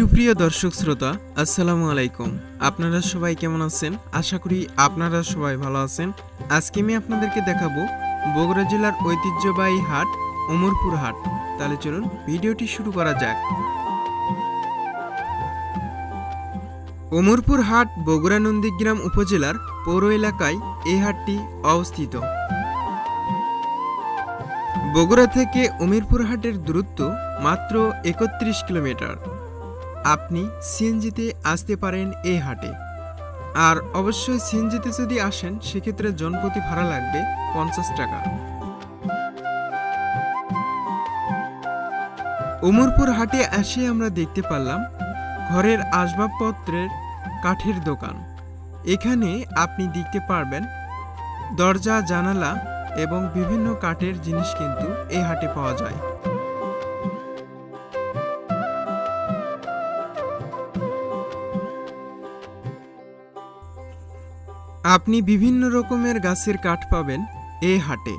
সুপ্রিয় দর্শক শ্রোতা, আসসালামু আলাইকুম। আপনারা সবাই কেমন আছেন? আশা করি আপনারা সবাই ভালো আছেন। আজকে আমি আপনাদেরকে দেখাবো বগুড়া জেলার ঐতিহ্যবাহী হাট ওমরপুর হাট। তাহলে চলুন ভিডিওটি শুরু করা যাক। ওমরপুর হাট বগুড়া নন্দীগ্রাম উপজেলার পৌর এলাকায় এই হাটটি অবস্থিত। বগুড়া থেকে অমিরপুর হাটের দূরত্ব মাত্র একত্রিশ কিলোমিটার। আপনি সিএনজিতে আসতে পারেন এই হাটে। আর অবশ্যই সিএনজিতে যদি আসেন, সেক্ষেত্রে জনপ্রতি ভাড়া লাগবে পঞ্চাশ টাকা। উমরপুর হাটে এসে আমরা দেখতে পারলাম ঘরের আসবাবপত্রের কাঠের দোকান। এখানে আপনি দেখতে পারবেন দরজা, জানালা এবং বিভিন্ন কাঠের জিনিস কিন্তু এই হাটে পাওয়া যায়। আপনি বিভিন্ন রকমের গাছের কাঠ পাবেন এই হাটে।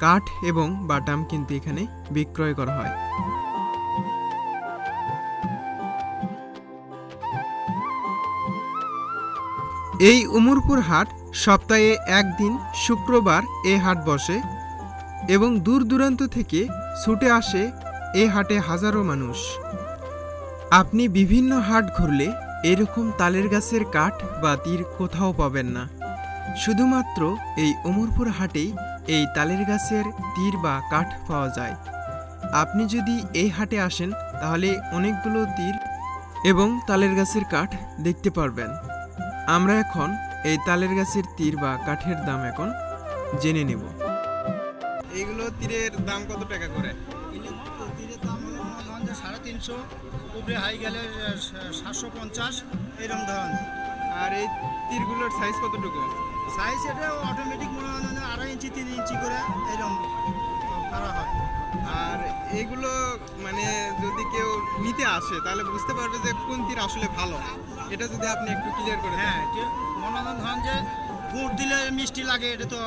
কাঠ এবং বাটাম কিন্তু এখানে বিক্রয় করা হয়। এই উমরপুর হাট সপ্তাহে একদিন শুক্রবার এ হাট বসে এবং দূর দূরান্ত থেকে ছুটে আসে এ হাটে হাজারো মানুষ। আপনি বিভিন্ন হাট ঘুরলে এরকম তালের গাছের কাঠ বা তীর কোথাও পাবেন না। শুধুমাত্র এই অমরপুর হাটেই এই তালের গাছের তীর বা কাঠ পাওয়া যায়। আপনি যদি এই হাটে আসেন তাহলে অনেকগুলো তীর এবং তালের গাছের কাঠ দেখতে পারবেন। আমরা এখন এই তালের গাছের তীর বা কাঠের দাম এখন জেনে নেব। এগুলো তীরের দাম কত টাকা করে? তীরের দাম হলো সাড়ে তিনশো। উপরে হাই গেলে সাতশো পঞ্চাশ এরকম ধরনের। আর এই তীরগুলোর সাইজ কতটুকু? সাইজ এটা অটোমেটিক মনে হয় আড়াই ইঞ্চি তিন ইঞ্চি করে এরকম করা হয়। আর এগুলো মানে যদি কেউ নিতে আসে তাহলে বুঝতে পারবে যে কোন তীর আসলে ভালো। এটা যদি আপনি একটু ক্লিয়ার করে হ্যাঁ মনে হয় যে গুড় দিলে মিষ্টি লাগে এটা তো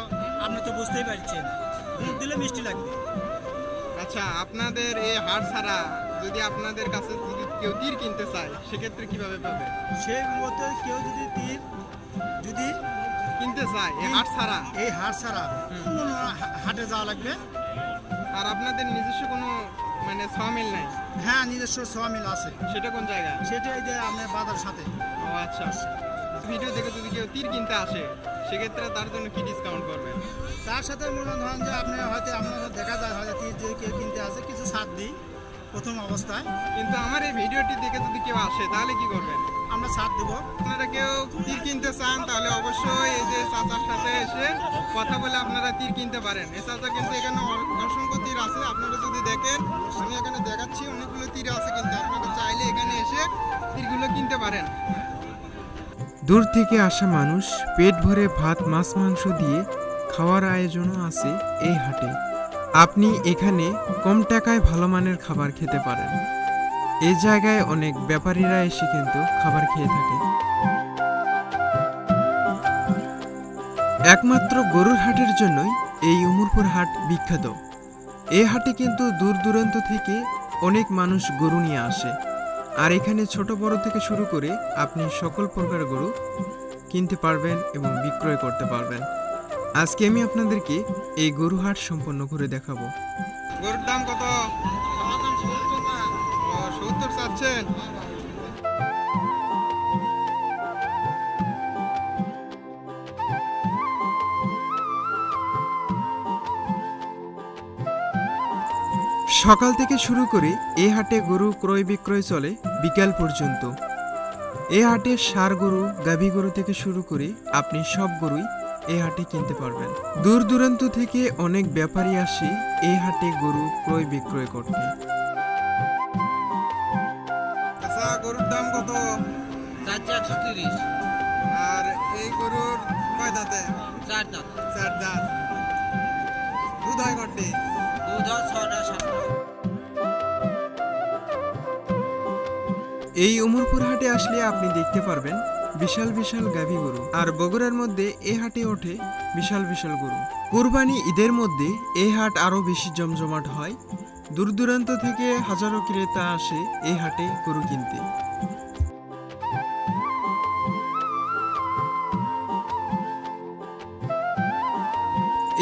আপনি তো বুঝতেই পারছেন। গুড় দিলে মিষ্টি লাগবে। আচ্ছা আপনাদের এই হাট ছাড়া যদি আপনাদের কাছে যদি কেউ তীর কিনতে চায় সেক্ষেত্রে কীভাবে পাবে? সেই মতো কেউ যদি তীর যদি কিনতে চায় এই হাট ছাড়া? এই হাট ছাড়া হাটে যাওয়া লাগবে। আর আপনাদের নিজস্ব কোনো মানে সমিল নাই? হ্যাঁ নিজস্ব সোয়ামিল আছে। সেটা কোন জায়গায় সেটাই যে আপনার বাজার সাথে। ও আচ্ছা। ভিডিও দেখে যদি কেউ তীর কিনতে আসে সেক্ষেত্রে তার জন্য কি ডিসকাউন্ট করবেন? তার সাথে মনে ধরেন যে আপনি হয়তো আপনার দেখা যায় হয়তো তীর যে কেউ কিনতে আসে কিছু ছাড় দিই। প্রথম অবস্থায়। কিন্তু আমার এই ভিডিওটি দেখে যদি কেউ আসে তাহলে কি করবেন? আমরা ছাড় দেবো। আপনারা কেউ তীর কিনতে চান তাহলে অবশ্যই এই যে চাচার সাথে এসে কথা বলে আপনারা তীর কিনতে পারেন। এই চাচা কিন্তু এখানে অসংখ্য তীর আছে। আপনারা যদি দেখেন আমি এখানে দেখাচ্ছি অনেকগুলো তীর আছে কিন্তু আপনারা চাইলে এখানে এসে তীরগুলো কিনতে পারেন। দূর থেকে আসা মানুষ পেট ভরে ভাত মাছ মাংস দিয়ে খাওয়ার আয়োজনও আছে এই হাটে। আপনি এখানে কম টাকায় ভালো মানের খাবার খেতে পারেন। এই জায়গায় অনেক ব্যাপারীরা এসে কিন্তু খাবার খেয়ে থাকে। একমাত্র গরুর হাটের জন্যই এই উমরপুর হাট বিখ্যাত। এই হাটে কিন্তু দূর দূরান্ত থেকে অনেক মানুষ গরু নিয়ে আসে। আর এখানে ছোট বড় থেকে শুরু করে আপনি সকল প্রকার গরু কিনতে পারবেন এবং বিক্রয় করতে পারবেন। আজকে আমি আপনাদেরকে এই গরু হাট সম্পন্ন করে দেখাবো। গরুর দাম কত? সত্তর চাচ্ছেন। সকাল থেকে শুরু করে এ হাটে গরু ক্রয় বিক্রয় চলে বিকাল পর্যন্ত। এ হাটে সার গরু গাভী গরু থেকে শুরু করে আপনি সব গরুই এ হাটে কিনতে পারবেন। দূর দূরান্ত থেকে অনেক ব্যাপারী আসে এই হাটে গরু ক্রয় বিক্রয় করতে। আচ্ছা গরুর দাম কত? চারটে একশো তিরিশ। আর এই গরুর কয় দাঁতে? চার দাম চার দাঁত। দুধ হয় দুধ হয় ছটা সাতটা। এই উমরপুর হাটে আসলে আপনি দেখতে পারবেন বিশাল বিশাল গাভী গরু। আর বগুড়ার মধ্যে এ হাটে ওঠে বিশাল বিশাল গরু। কুরবানি ঈদের মধ্যে এই হাট আরও বেশি জমজমাট হয়। দূর দূরান্ত থেকে হাজারো ক্রেতা আসে এই হাটে গরু কিনতে।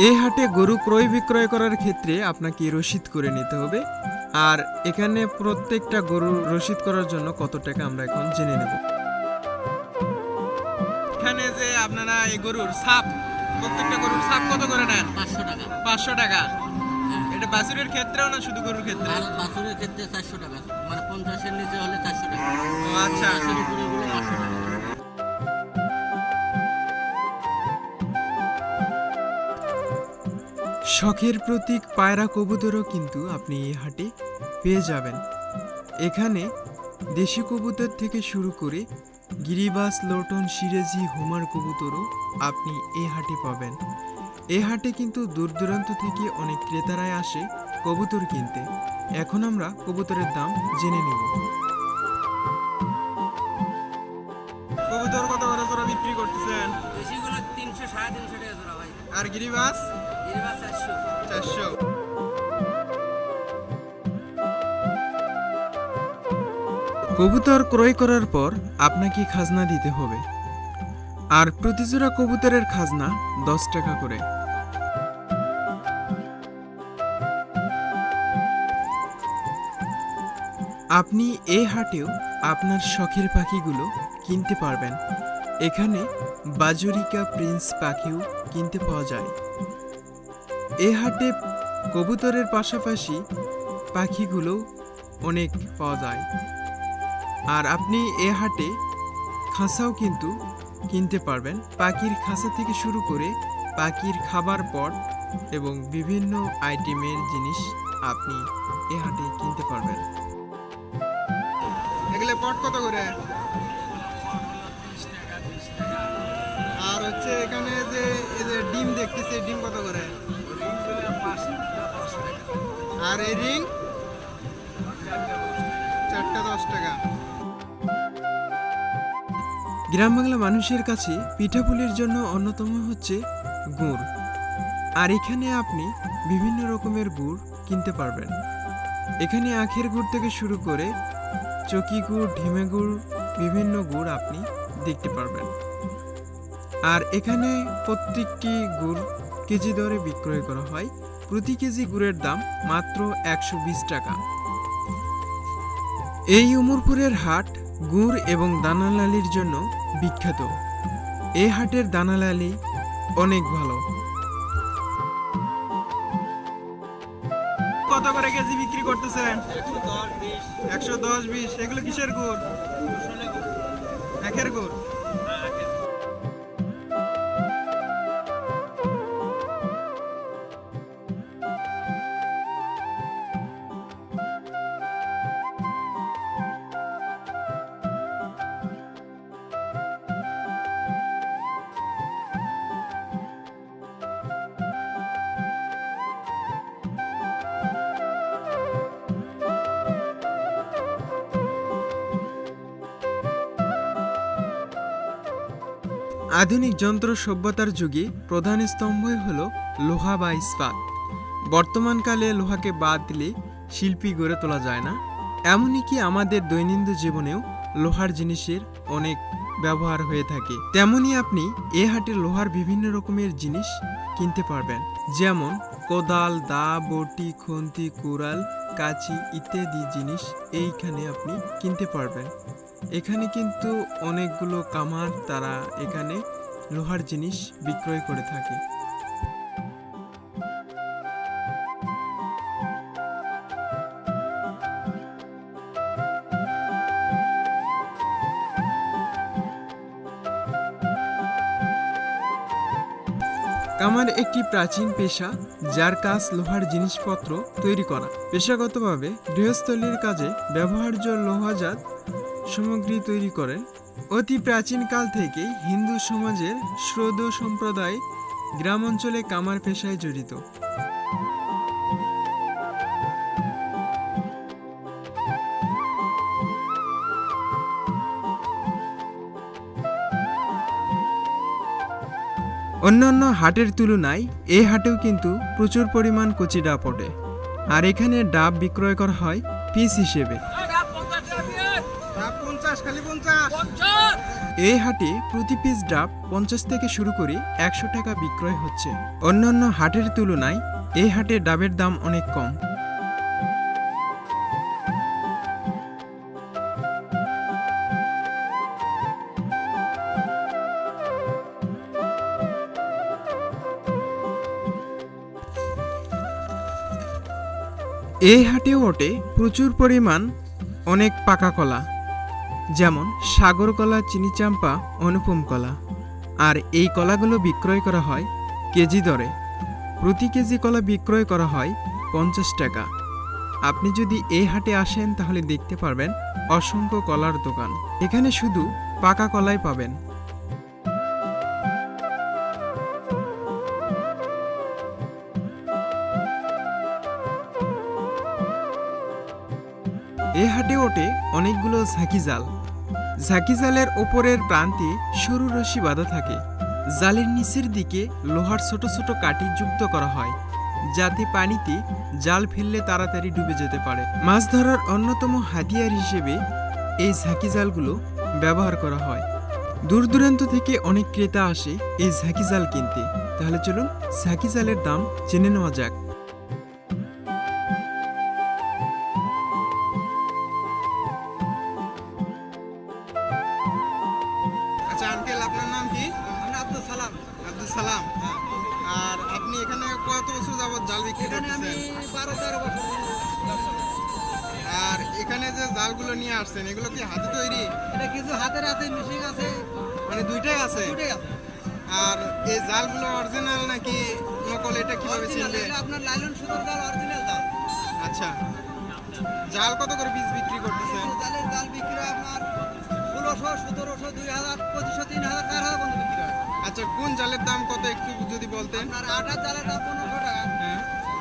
এই হাটে গরু ক্রয় বিক্রয় করার ক্ষেত্রে আপনাকে রসিদ করে নিতে হবে। আর এখানে প্রত্যেকটা গরু রসিদ করার জন্য কত টাকা আমরা এখন জেনে নেব। এখানে যে আপনারা এই গরুর সাপ প্রত্যেকটা গরুর সাপ কত করে নেন? পাঁচশো টাকা। পাঁচশো টাকা। এটা বাছুরের ক্ষেত্রেও না শুধু গরুর ক্ষেত্রে? বাছুরের ক্ষেত্রে চারশো টাকা। মানে পঞ্চাশের নিচে হলে চারশো টাকা। ও আচ্ছা। পাঁচশো টাকা। শখের প্রতীক পায়রা কবুতরও কিন্তু আপনি এই হাটে পেয়ে যাবেন। এখানে দেশি কবুতর থেকে শুরু করে গিরিবাস লোটন সিরেজি হোমার কবুতরও আপনি এই হাটে পাবেন। এই হাটে কিন্তু দূর দূরান্ত থেকে অনেক ক্রেতারাই আসে কবুতর কিনতে। এখন আমরা কবুতরের দাম জেনে নেব। কবুতর কত করে করে বিক্রি করতেছেন? বেশিগুলো তিনশো সাড়ে তিনশো টাকা জোড়া ভাই। আর গিরিবাস? এবার চারশো। চারশো। কবুতর ক্রয় করার পর আপনাকে খাজনা দিতে হবে। আর প্রতিজোড়া কবুতরের খাজনা দশ টাকা করে। আপনি এই হাটেও আপনার শখের পাখিগুলো কিনতে পারবেন। এখানে বাজুরিকা প্রিন্স পাখিও কিনতে পাওয়া যায়। এ হাটে কবুতরের পাশাপাশি পাখিগুলো অনেক পাওয়া যায়। আর আপনি এ হাটে খাঁচাও কিন্তু কিনতে পারবেন। পাখির খাঁচা থেকে শুরু করে পাখির খাবার পট এবং বিভিন্ন আইটেমের জিনিস আপনি এ হাটে কিনতে পারবেন। এগুলো পট কত করে? আর হচ্ছে এখানে যে, এই যে ডিম দেখতেছি, ডিম কত করে? আর এই রিং? চারটা দশ টাকা। গ্রাম বাংলা মানুষের কাছে পিঠাপুলির জন্য অন্যতম হচ্ছে গুড়। আর এখানে আপনি বিভিন্ন রকমের গুড় কিনতে পারবেন। এখানে আখের গুড় থেকে শুরু করে চকি গুড়, ঢিমে গুড়, বিভিন্ন গুড় আপনি দেখতে পারবেন। আর এখানে প্রত্যেকটি গুড় কেজি দরে বিক্রয় করা হয়। প্রতি কেজি গুড়ের দাম মাত্র একশো বিশ টাকা। এই উমরপুরের হাট গুড় এবং দানালালির জন্য বিখ্যাত। এ হাটের দানালালি অনেক ভালো। কত করে কেজি বিক্রি করতেছেন? একশো দশ বিশ। এগুলো কিসের গুড়। একের গুড়? আধুনিক যন্ত্র সভ্যতার যুগে প্রধান স্তম্ভই হলো লোহা বা ইস্পাত। বর্তমানকালে লোহাকে বাদ দিলে শিল্পী গড়ে তোলা যায় না। এমনই কি আমাদের দৈনন্দিন জীবনেও লোহার জিনিসের অনেক ব্যবহার হয়ে থাকে। তেমনি আপনি এ হাটে লোহার বিভিন্ন রকমের জিনিস কিনতে পারবেন। যেমন কোদাল, দা, বটি, খুন্তি, কুড়াল, কাঁচি ইত্যাদি জিনিস এইখানে আপনি কিনতে পারবেন। এখানে কিন্তু অনেকগুলো কামার তারা এখানে লোহার জিনিস বিক্রয় করে থাকে। কামার একটি প্রাচীন পেশা, যার কাজ লোহার জিনিসপত্র তৈরি করা। পেশাগতভাবে গৃহস্থলীর কাজে ব্যবহার্য লোহাজাত সামগ্রী তৈরি করেন। অতি প্রাচীনকাল থেকেই হিন্দু সমাজের শ্রৌদ সম্প্রদায় গ্রাম অঞ্চলে কামার পেশায় জড়িত। অন্যান্য হাটের তুলনায় এই হাটেও কিন্তু প্রচুর পরিমাণ কচি ডাব পড়ে আর এখানে ডাব বিক্রয় করা হয় পিস হিসেবে। এই হাটে প্রতি পিস ডাব পঞ্চাশ থেকে শুরু করে একশো টাকা বিক্রয় হচ্ছে। অন্যান্য হাটের তুলনায় এই হাটে ডাবের দাম অনেক কম। এই হাটেও ওঠে প্রচুর পরিমাণ অনেক পাকা কলা। যেমন সাগর কলা চিনি চাম্পা অনুপম কলা আর এই কলাগুলো বিক্রয় করা হয় কেজি দরে। প্রতি কেজি কলা বিক্রয় করা হয় পঞ্চাশ টাকা। আপনি যদি এই হাটে আসেন, তাহলে দেখতে পারবেন অসংখ্য কলার দোকান। এখানে শুধু পাকা কলাই পাবেন। এ হাটে ওঠে অনেকগুলো ঝাঁকি জাল। ঝাঁকি জালের ওপরের প্রান্তে সরু রশি বাঁধা থাকে। জালের নিচের দিকে লোহার ছোট ছোট কাঠি যুক্ত করা হয়, যাতে পানিতে জাল ফেললে তাড়াতাড়ি ডুবে যেতে পারে। মাছ ধরার অন্যতম হাতিয়ার হিসেবে এই ঝাঁকি জালগুলো ব্যবহার করা হয়। দূর দূরান্ত থেকে অনেক ক্রেতা আসে এই ঝাঁকি জাল কিনতে। তাহলে চলুন ঝাঁকি জালের দাম জেনে নেওয়া যাক। কত বছর যাবত জাল বিক্রি করতেছেন? বারো তেরো বছর আর এখানে যে জালগুলো নিয়ে আসছেন এগুলো কি হাতে তৈরি? এটা কিছু হাতের আছে মেশিন আছে। মানে দুইটাই আছে? আর এই জালগুলো অরিজিনাল নাকি নকল? এটা কীভাবে চিনবে আপনার লাইলন সুতোর জাল অরিজিনাল জাল। আচ্ছা। জাল কত করে পিস বিক্রি করতেছেন? জালের জাল বিক্রি আপনার ষোলোশো সতেরোশো দুই হাজার পঁচিশশো তিন হাজার চার হাজার পর্যন্ত বিক্রি হয়। আচ্ছা কোন জালের দাম কত একটু যদি বলতেন? আপনার আট হাজার জালের দাম পনেরোশো টাকা হ্যাঁ।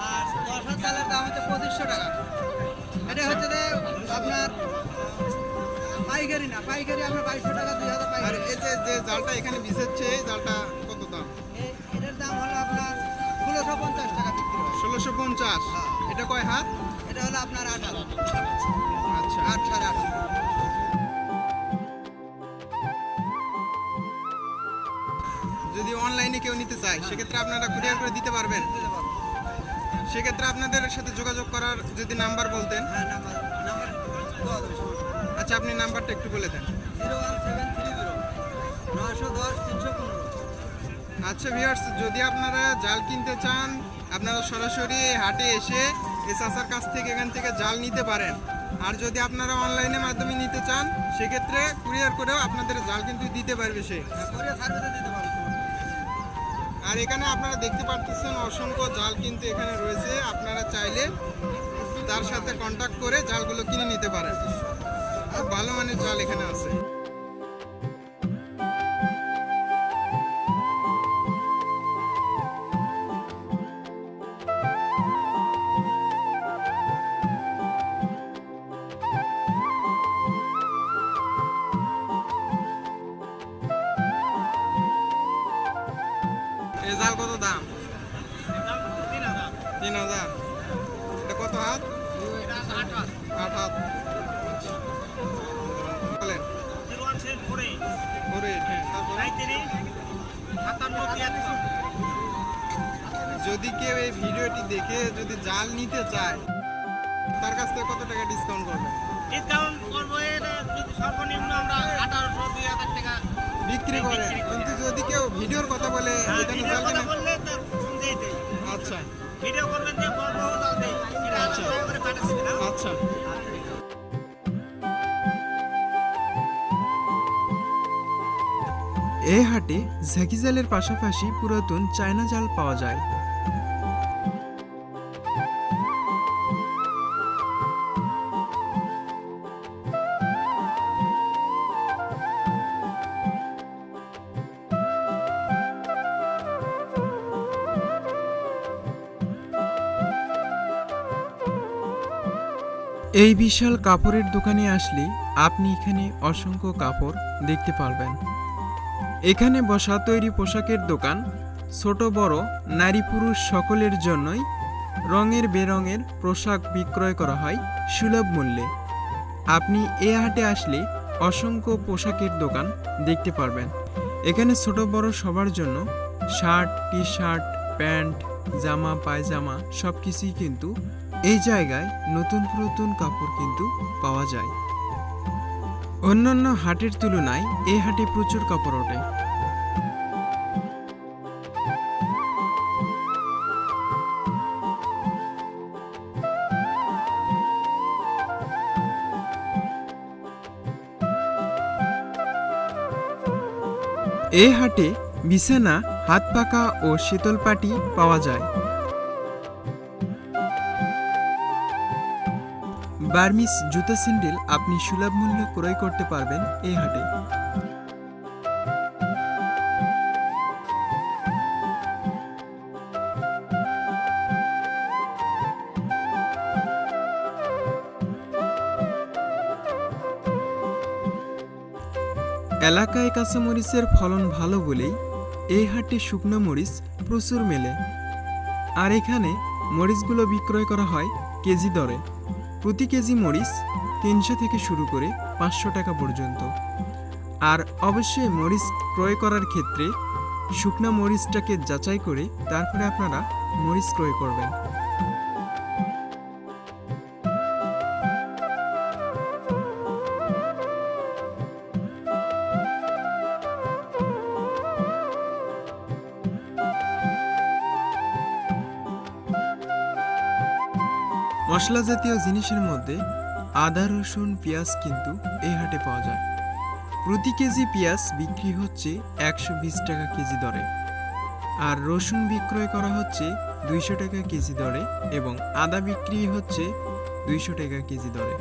আর দশ হাজার জালের দাম হচ্ছে পঁচিশশো টাকা। এটা হচ্ছে যে আপনার পাইকারি না পাইকারি আপনার বাইশশো টাকা দুই হাজার আর এই যে যে জালটা এখানে বিছেচ্ছে এই জালটা কত দাম? এটার দাম হলো আপনার ষোলোশো পঞ্চাশ টাকা বিক্রি হয়। ষোলোশো পঞ্চাশ। হ্যাঁ। এটা কয় হাত? এটা হলো আপনার আট। হাজার আচ্ছা। আট সাড়ে আট কেউ নিতে চায় সেক্ষেত্রে আপনারা কুরিয়ার করে দিতে পারবেন। সেক্ষেত্রে আপনাদের সাথে যোগাযোগ করার যদি নাম্বার বলতেন। হ্যাঁ আচ্ছা আপনি নাম্বারটা একটু বলে দেন। আচ্ছা ভিউয়ার্স যদি আপনারা জাল কিনতে চান আপনারা সরাসরি হাটে এসে চাচার কাছ থেকে এখান থেকে জাল নিতে পারেন। আর যদি আপনারা অনলাইনের মাধ্যমে নিতে চান সেক্ষেত্রে কুরিয়ার করেও আপনাদের জাল কিন্তু দিতে পারবে সে। আর এখানে আপনারা দেখতে পাচ্ছেন অসংখ্য জাল কিন্তু এখানে রয়েছে। আপনারা চাইলে তার সাথে কন্ট্যাক্ট করে জালগুলো কিনে নিতে পারেন। খুব ভালো মানের জাল এখানে আছে। টাকা ডিসকাউন্ট করবে। ডিসকাউন্ট করব যদি সর্বনিম্ন আমরা আঠারোশো দুই হাজার টাকা বিক্রি করে। কিন্তু যদি কেউ ভিডিওর কথা বলে হ্যাঁ, কথা বললে দিয়ে আচ্ছা। ভিডিও করবেন যে বলব এটা আচ্ছা। আলাদা করে পাঠাচ্ছি না। আচ্ছা। এই হাটে ঝাঁকি জালের পাশাপাশি পুরাতন চায়না জাল পাওয়া যায়। এই বিশাল কাপড়ের দোকানে আসলে আপনি এখানে অসংখ্য কাপড় দেখতে পারবেন। এখানে বসা তৈরি পোশাকের দোকান, ছোট বড়, নারী পুরুষ সকলের জন্যই রঙের বেরঙের পোশাক বিক্রয় করা হয় সুলভ মূল্যে। আপনি এ হাটে আসলে অসংখ্য পোশাকের দোকান দেখতে পারবেন। এখানে ছোট বড় সবার জন্য শার্ট টি শার্ট প্যান্ট, জামা, পায়জামা সব কিছুই কিন্তু এই জায়গায় নতুন নতুন কাপড় কিন্তু পাওয়া যায়। অন্যান্য হাটের তুলনায় এই হাটে প্রচুর কাপড় ওঠে। এই হাটে বিছানা, হাত পাকা ও শীতল পাটি পাওয়া যায়। বার্মিস জুতো স্যান্ডেল আপনি সুলভ মূল্যে ক্রয় করতে পারবেন এই হাটে। এলাকায় কাঁচামরিচের ফলন ভালো বলেই এই হাটে শুকনো মরিচ প্রচুর মেলে। আর এখানে মরিচগুলো বিক্রয় করা হয় কেজি দরে। প্রতি কেজি মরিচ তিনশো থেকে শুরু করে পাঁচশো টাকা পর্যন্ত। আর অবশ্যই মরিচ ক্রয় করার ক্ষেত্রে শুকনা মরিচটাকে যাচাই করে তারপরে আপনারা মরিচ ক্রয় করবেন। মশলা জাতীয় জিনিসের মধ্যে আদা, রসুন, পেঁয়াজ কিন্তু এই হাটে পাওয়া যায়। প্রতি কেজি পেঁয়াজ বিক্রি হচ্ছে একশো বিশ টাকা কেজি দরে আর রসুন বিক্রয় করা হচ্ছে দুইশো টাকা কেজি দরে এবং আদা বিক্রি হচ্ছে দুইশো টাকা কেজি দরে।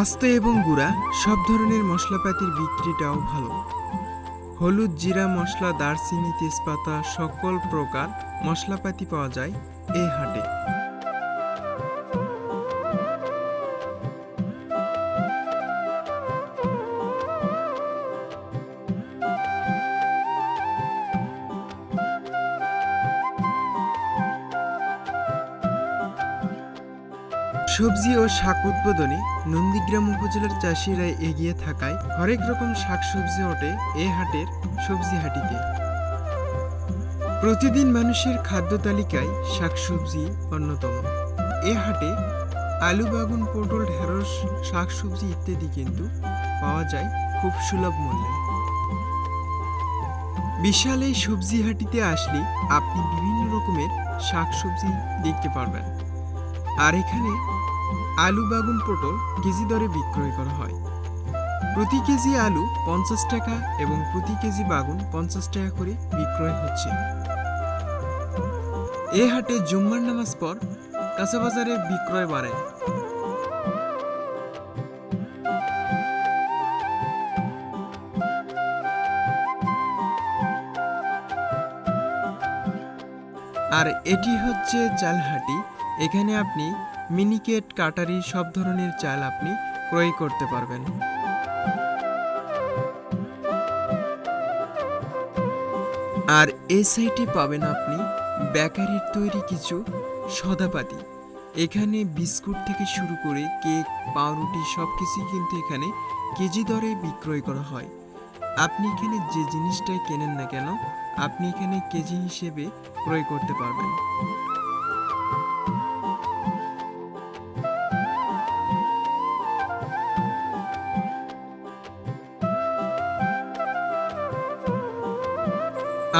আস্ত এবং গুঁড়া, সব ধরনের মশলাপাতির বিক্রিটাও ভালো। হলুদ জিরা মশলা, দারচিনি, তেজপাতা, সকল প্রকার মশলাপাতি পাওয়া যায় এই হাটে। সবজি ও শাক উৎপাদনে নন্দীগ্রাম উপজেলার চাষিরা এগিয়ে থাকায় হরেক রকম শাকসবজি ওঠে এ হাটের সবজি হাটিতে। প্রতিদিন মানুষের খাদ্য তালিকায় শাকসবজি অন্যতম। এ হাটে আলু, বাগুন, পটল, ঢেঁড়স, শাকসবজি ইত্যাদি কিন্তু পাওয়া যায় খুব সুলভ মূল্যে। বিশাল এই সবজি হাটিতে আসলে আপনি বিভিন্ন রকমের শাকসবজি দেখতে পারবেন। আর এখানে আলু বাগুন পটল কেজি দরে বিক্রয় করা হয়। প্রতি কেজি আলু পঞ্চাশ টাকা এবং প্রতি কেজি বাগুন পঞ্চাশ টাকা করে বিক্রয় হচ্ছে। এ হাটে জুম্মার নামাজ পর কাঁচাবাজারে বিক্রয় বাড়ে। আর এটি হচ্ছে চালহাটি। এখানে আপনি মিনিকেট, কাটারি সব ধরনের চাল আপনি ক্রয় করতে পারবেন। আর এই সাইটে পাবেন আপনি বেকারির তৈরি কিছু সদাপাতি। এখানে বিস্কুট থেকে শুরু করে কেক, পাউরুটি সব কিছুই কিন্তু এখানে কেজি দরে বিক্রয় করা হয়। আপনি এখানে যে জিনিসটাই কেনেন না কেন, আপনি এখানে কেজি হিসেবে ক্রয় করতে পারবেন।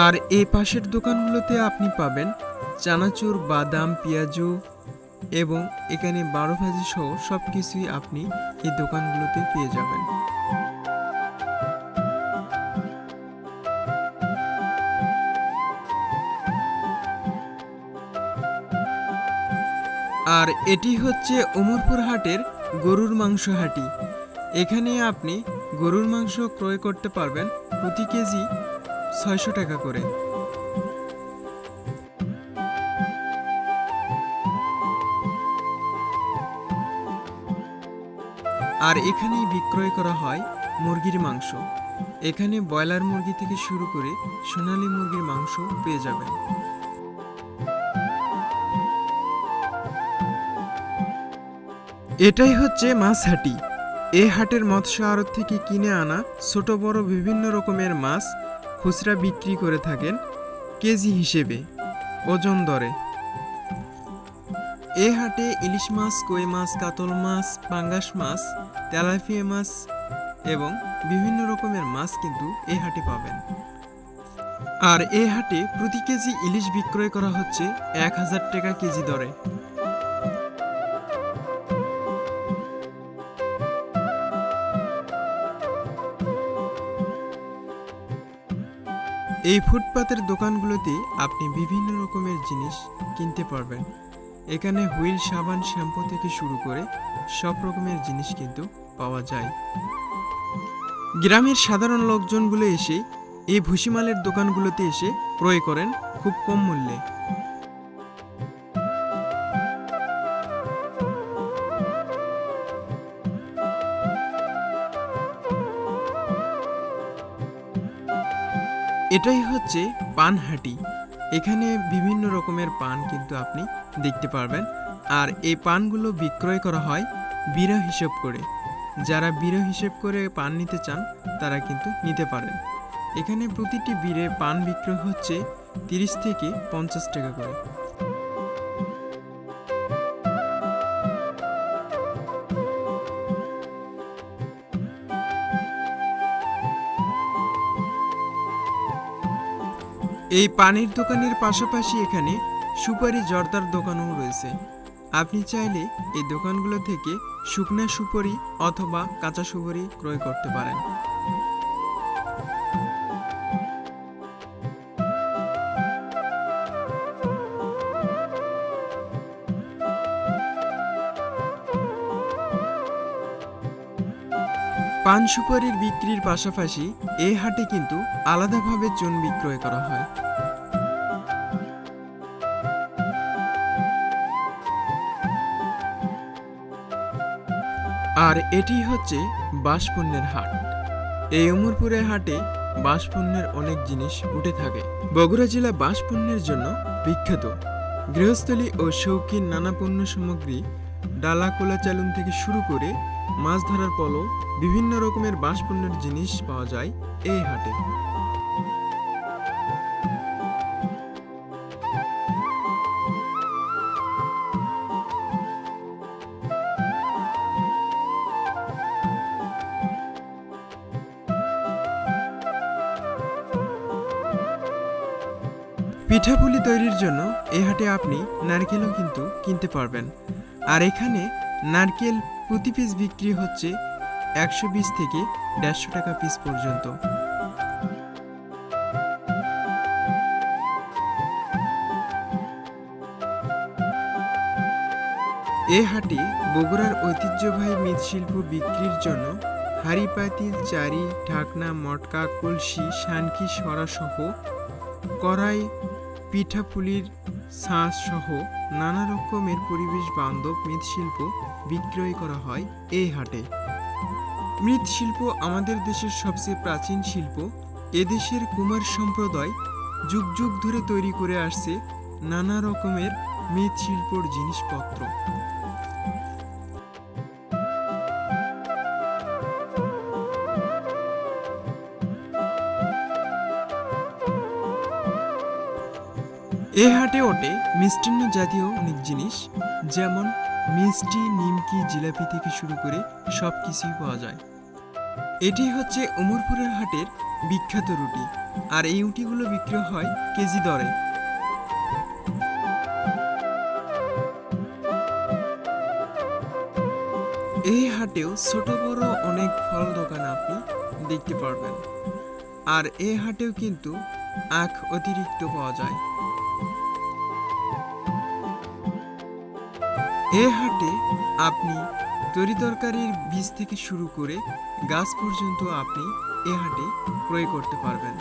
আর এই পাশের দোকানগুলোতে আপনি পাবেন চানাচুর, বাদাম, পেঁয়াজু এবং এখানে বারো ভাজি সহ সব কিছুই আপনি এই দোকানগুলোতে পেয়ে যাবেন। আর এটি হচ্ছে অমরপুর হাটের গরুর মাংস হাটি। এখানে আপনি গরুর মাংস ক্রয় করতে পারবেন প্রতি কেজি ছয়শো টাকা করে। আর এখানেই বিক্রয় করা হয় মুরগির মাংস। এখানে ব্রয়লার মুরগি থেকে শুরু করে সোনালি মুরগির মাংস পেয়ে যাবেন। এটাই হচ্ছে মাছ হাটি। এ হাটের মৎস্য আড়ত থেকে কিনে আনা ছোট বড় বিভিন্ন রকমের মাছ খুচরা বিক্রি করে থাকেন কেজি হিসেবে ওজন দরে। এ হাটে ইলিশ মাছ, কই মাছ, কাতল মাছ, পাঙ্গাস মাছ, তেলাপিয়া মাছ এবং বিভিন্ন রকমের মাছ কিন্তু এ হাটে পাবেন। আর এ হাটে প্রতি কেজি ইলিশ বিক্রয় করা হচ্ছে এক হাজার টাকা কেজি দরে। এই ফুটপাতের দোকানগুলোতে আপনি বিভিন্ন রকমের জিনিস কিনতে পারবেন। এখানে হুইল, সাবান, শ্যাম্পু থেকে শুরু করে সব রকমের জিনিস কিন্তু পাওয়া যায়। গ্রামের সাধারণ লোকজনগুলো এসে এই ভুসিমালের দোকানগুলোতে এসে ক্রয় করেন খুব কম মূল্যে। এটাই হচ্ছে পানহাটি। এখানে বিভিন্ন রকমের পান কিন্তু আপনি দেখতে পারবেন। আর এই পানগুলো বিক্রয় করা হয় বিরা হিসেব করে। যারা বিরা হিসেব করে পান নিতে চান, তারা কিন্তু নিতে পারেন। এখানে প্রতিটি বিড়ে পান বিক্রয় হচ্ছে তিরিশ থেকে পঞ্চাশ টাকা করে। এই পানির দোকানের পাশাপাশি এখানে সুপারি জর্দার দোকানও রয়েছে। আপনি চাইলে এই দোকানগুলো থেকে শুকনা সুপারি অথবা কাঁচা সুপারি ক্রয় করতে পারেন। পান সুপারির বিক্রির পাশাপাশি এই হাটে কিন্তু আলাদাভাবে চুন বিক্রয় করা হয়। আর এটি হচ্ছে বাঁশপণ্যের হাট। এই অমরপুরে হাটে বাঁশপণ্যের অনেক জিনিস উঠে থাকে। বগুড়া জেলা বাঁশপণ্যের জন্য বিখ্যাত। গৃহস্থলী ও শৌখিন নানা পণ্য সামগ্রী ডালা, কোলা চালুন থেকে শুরু করে মাছ ধরার পলো বিভিন্ন রকমের বাঁশপণ্যের জিনিস পাওয়া যায় এই হাটে। পিঠাপুলি তৈরির জন্য এই হাটে আপনি নারকেলও কিন্তু কিনতে পারবেন। আর এখানে নারকেল প্রতি পিস বিক্রি হচ্ছে একশো বিশ থেকে দেড়শো টাকা পিস পর্যন্ত। এ হাটে বগুড়ার ঐতিহ্যবাহী মৃৎশিল্প বিক্রির জন্য হাড়ি পাতিল চারি, ঢাকনা, মটকা, কলসি, শানকি সরাসহ কড়াই, পিঠাপুলির সহ নানা রকমের পরিবেশ বান্ধব মৃৎশিল্প বিক্রয় করা হয় এই হাটে। মৃৎশিল্প আমাদের দেশের সবচেয়ে প্রাচীন শিল্প। এদেশের কুমার সম্প্রদায় যুগ যুগ ধরে তৈরি করে আসছে নানা রকমের মৃৎশিল্পর জিনিসপত্র। এ হাটে ওঠে মিষ্টান্ন জাতীয় অনেক জিনিস, যেমন মিষ্টি, নিমকি, জিলাপি থেকে শুরু করে সব কিছুই পাওয়া যায়। এটি হচ্ছে উমরপুরের হাটের বিখ্যাত রুটি, আর এই রুটিগুলো বিক্রি হয় কেজি দরে। এই হাটেও ছোট, বড় অনেক ফল দোকান আপনি দেখতে পারবেন। আর এই হাটেও কিন্তু আখ অতিরিক্ত পাওয়া যায়। এ হাটে আপনি তরি তরকারির বীজ থেকে শুরু করে গাছ পর্যন্ত আপনি এ হাটে ক্রয় করতে পারবেন।